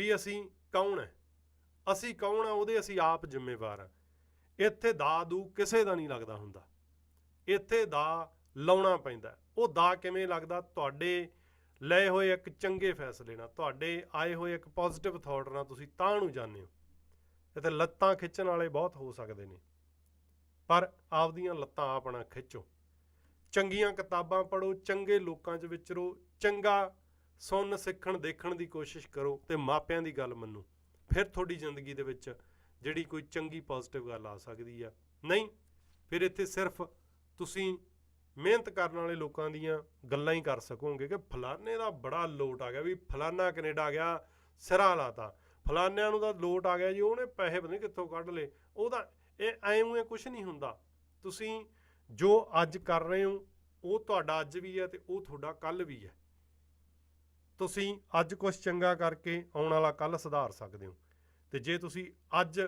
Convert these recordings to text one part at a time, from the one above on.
ਵੀ ਅਸੀਂ ਕੌਣ ਹੈ? ਅਸੀਂ ਕੌਣ ਆ? ਉਹਦੇ ਅਸੀਂ ਆਪ ਜ਼ਿੰਮੇਵਾਰ ਆ। ਇੱਥੇ ਦਾ ਦੂ ਕਿਸੇ ਦਾ ਨਹੀਂ ਲੱਗਦਾ ਹੁੰਦਾ। ਇੱਥੇ ਦਾ ਲਾਉਣਾ ਪੈਂਦਾ। ਉਹ ਦਾ ਕਿਵੇਂ ਲੱਗਦਾ? ਤੁਹਾਡੇ ਲਏ ਹੋਏ ਇੱਕ ਚੰਗੇ ਫੈਸਲੇ ਨਾਲ, ਤੁਹਾਡੇ ਆਏ ਹੋਏ ਇੱਕ ਪੋਜ਼ਿਟਿਵ ਥਾਟ ਨਾਲ ਤੁਸੀਂ ਤਾਂ ਨੂੰ ਜਾਂਦੇ ਹੋ। ਇੱਥੇ ਲੱਤਾਂ ਖਿੱਚਣ ਵਾਲੇ ਬਹੁਤ ਹੋ ਸਕਦੇ ਨੇ। ਪਰ ਆਪਦੀਆਂ ਲੱਤਾਂ ਆਪਣਾ ਖਿੱਚੋ। ਚੰਗੀਆਂ ਕਿਤਾਬਾਂ ਪੜ੍ਹੋ, ਚੰਗੇ ਲੋਕਾਂ 'ਚ ਵਿਚਰੋ, ਚੰਗਾ ਸੁਣ, ਸਿੱਖਣ, ਦੇਖਣ ਦੀ ਕੋਸ਼ਿਸ਼ ਕਰੋ ਤੇ ਮਾਪਿਆਂ ਦੀ ਗੱਲ ਮੰਨੋ। ਫਿਰ ਤੁਹਾਡੀ ਜ਼ਿੰਦਗੀ ਦੇ ਵਿੱਚ ਜਿਹੜੀ ਕੋਈ ਚੰਗੀ ਪੋਜ਼ਿਟਿਵ ਗੱਲ ਆ ਸਕਦੀ ਆ। ਨਹੀਂ, ਫਿਰ ਇੱਥੇ ਸਿਰਫ ਤੁਸੀਂ ਮਿਹਨਤ ਕਰਨ ਵਾਲੇ ਲੋਕਾਂ ਦੀਆਂ ਗੱਲਾਂ ਹੀ ਕਰ ਸਕੋਗੇ ਕਿ ਫਲਾਣੇ ਦਾ ਬੜਾ ਲੋਟ ਆ ਗਿਆ ਵੀ ਫਲਾਣਾ ਕੈਨੇਡਾ ਗਿਆ, ਸਿਰਾ ਲਾਤਾ। ਫਲਾਨਿਆਂ ਨੂੰ ਤਾਂ ਲੋਟ ਆ ਗਿਆ ਜੀ, ਉਹਨੇ ਪੈਸੇ ਪਤਾ ਨਹੀਂ ਕਿੱਥੋਂ ਕੱਢ ਲਏ। ਉਹਦਾ ਇਹ ਐਵੇਂ ਕੁਝ ਨਹੀਂ ਹੁੰਦਾ। ਤੁਸੀਂ ਜੋ ਅੱਜ ਕਰ ਰਹੇ ਹੋ, ਉਹ ਤੁਹਾਡਾ ਅੱਜ ਵੀ ਹੈ ਤੇ ਉਹ ਤੁਹਾਡਾ ਕੱਲ ਵੀ ਹੈ ਤੁਸੀਂ ਅੱਜ ਕੁਝ ਚੰਗਾ ਕਰਕੇ ਆਉਣ ਵਾਲਾ ਕੱਲ ਸੁਧਾਰ ਸਕਦੇ ਹੋ। ਤੇ ਜੇ ਤੁਸੀਂ ਅੱਜ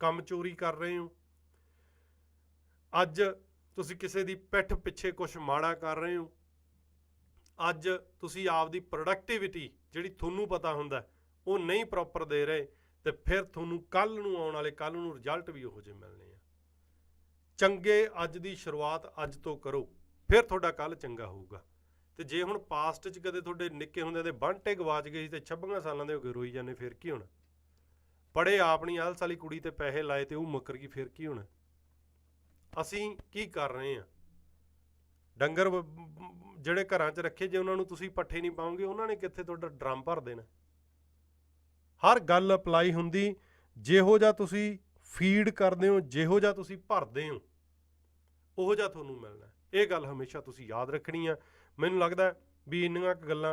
ਕੰਮ ਚੋਰੀ ਕਰ ਰਹੇ ਹੋ, ਅੱਜ ਤੁਸੀਂ ਕਿਸੇ ਦੀ ਪਿੱਠ ਪਿੱਛੇ ਕੁਝ ਮਾੜਾ ਕਰ ਰਹੇ ਹੋ, ਅੱਜ ਤੁਸੀਂ ਆਪਦੀ ਪ੍ਰੋਡਕਟਿਵਿਟੀ ਜਿਹੜੀ ਤੁਹਾਨੂੰ ਪਤਾ ਹੁੰਦਾ, ਉਹ ਨਹੀਂ ਪ੍ਰੋਪਰ ਦੇ ਰਹੇ, ਤੇ ਫਿਰ ਤੁਹਾਨੂੰ ਕੱਲ ਨੂੰ ਆਉਣ ਵਾਲੇ ਕੱਲ ਨੂੰ ਰਿਜ਼ਲਟ ਵੀ ਉਹੋ ਜਿਹੇ ਮਿਲਣੇ ਆ। ਚੰਗੇ ਅੱਜ ਦੀ ਸ਼ੁਰੂਆਤ ਅੱਜ ਤੋਂ ਕਰੋ, ਫਿਰ ਤੁਹਾਡਾ ਕੱਲ ਚੰਗਾ ਹੋਊਗਾ। ਤੇ ਜੇ ਹੁਣ ਪਾਸਟ 'ਚ ਕਦੇ ਤੁਹਾਡੇ ਨਿੱਕੇ ਹੁੰਦੇ ਦੇ ਬੰਟੇ ਗਵਾਚ ਗਏ ਸੀ ਤੇ 26 ਸਾਲਾਂ ਦੇ ਹੋ ਕੇ ਰੋਈ ਜਾਂਦੇ, ਫਿਰ ਕੀ ਹੋਣਾ? ਪੜੇ ਆਪਣੀ ਆਲਸ ਵਾਲੀ ਕੁੜੀ ਤੇ ਪੈਸੇ ਲਾਏ ਤੇ ਉਹ ਮੁੱਕਰ ਗਈ, ਫਿਰ ਕੀ ਹੋਣਾ? ਅਸੀਂ ਕੀ ਕਰ ਰਹੇ ਆ ਡੰਗਰ ਵ- ਜਿਹੜੇ ਘਰਾਂ 'ਚ ਰੱਖੇ, ਜੇ ਉਹਨਾਂ ਨੂੰ ਤੁਸੀਂ ਪੱਠੇ ਨਹੀਂ ਪਾਉਂਗੇ ਉਹਨਾਂ ਨੇ ਕਿੱਥੇ ਤੁਹਾਡਾ ਡਰਮ ਭਰ ਦੇਣਾ? ਹਰ ਗੱਲ ਅਪਲਾਈ ਹੁੰਦੀ, ਜਿਹੋ ਜਿਹਾ ਤੁਸੀਂ ਫੀਡ ਕਰਦੇ ਹੋ, ਜਿਹੋ ਜਿਹਾ ਤੁਸੀਂ ਭਰਦੇ ਹੋ, ਉਹੋ ਜਿਹਾ ਤੁਹਾਨੂੰ ਮਿਲਣਾ। ਇਹ ਗੱਲ ਹਮੇਸ਼ਾ ਤੁਸੀਂ ਯਾਦ ਰੱਖਣੀ ਆ। ਮੈਨੂੰ ਲੱਗਦਾ ਵੀ ਇੰਨੀਆਂ ਕੁ ਗੱਲਾਂ